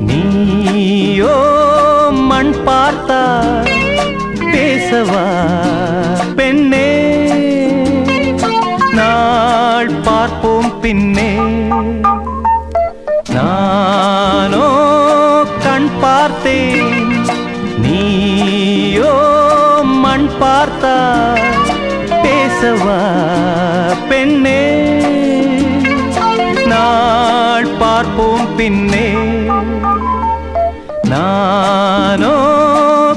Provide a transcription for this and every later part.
நீயோ மண் பார்த்தா பேசவா பெண்ணே? நாள் பார்ப்போம் பின்னே. நானோ கண் பார்த்தேன். நீயோ மண் பார்த்தா பேசவா பெண்ணே? பின்னே நானோ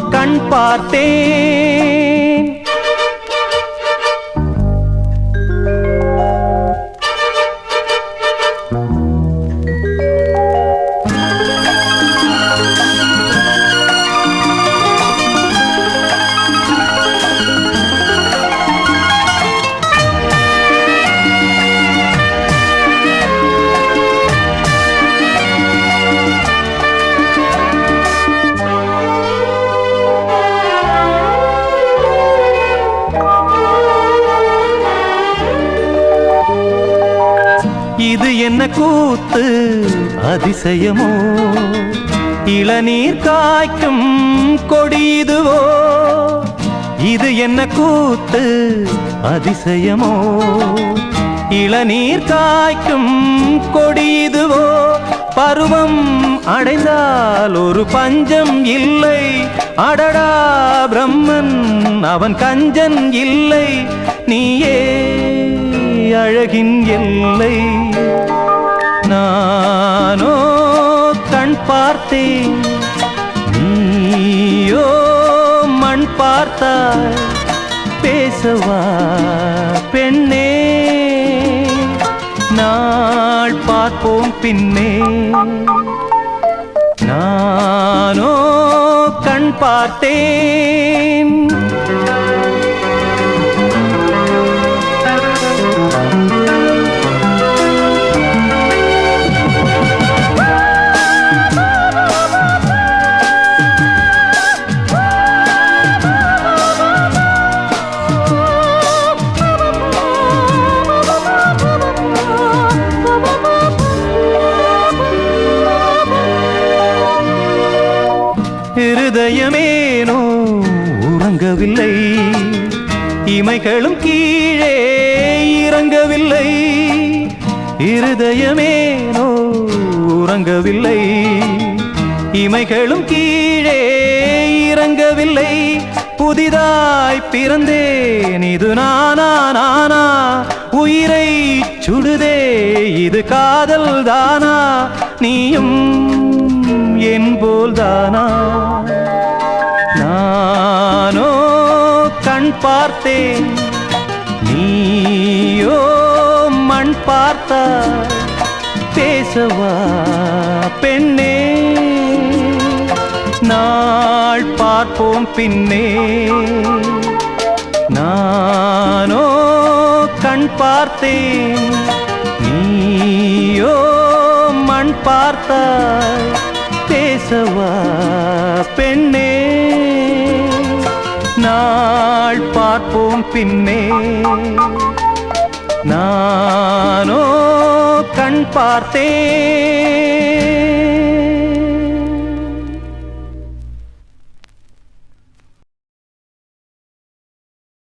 கண் பார்த்தேன். என்ன கூத்து? அதிசயமோ? இளநீர் காய்க்கும் கொடி இதுவோ? இது என்ன கூத்து? அதிசயமோ? இளநீர் காய்க்கும் கொடி இதுவோ? பருவம் அடைந்தால் ஒரு பஞ்சம் இல்லை. அடடா பிரம்மன் அவன் கஞ்சன் இல்லை. நீயே அழகின் எல்லை. நானோ கண் பார்த்தேன். நீயோ மண் பார்த்தாய். பேசவா பெண்ணே. நாள் பார்ப்போம் பின்னே. நானோ கண் பார்த்தேன். இருதயமேனோ உறங்கவில்லை. இமைகளும் கீழே இறங்கவில்லை. இருதயமேனோ உறங்கவில்லை. இமைகளும் கீழே இறங்கவில்லை. புதிதாய் பிறந்தேன் இது நானா நானா? உயிரை சுடுதே இது காதல் தானா? நீயும் என் போல்தானா நானோ பார்த்தேன். நீயோ மண் பார்த்தா பேசவா பெண்ணே. நாள் பார்ப்போம் பின்னே. நானோ கண் பார்த்தேன். நீயோ மண் பார்த்தாய் பேசவா பெண்ணே. நாள் பார்ப்போம் பின்னே. நானோ கண் பார்த்தேன்.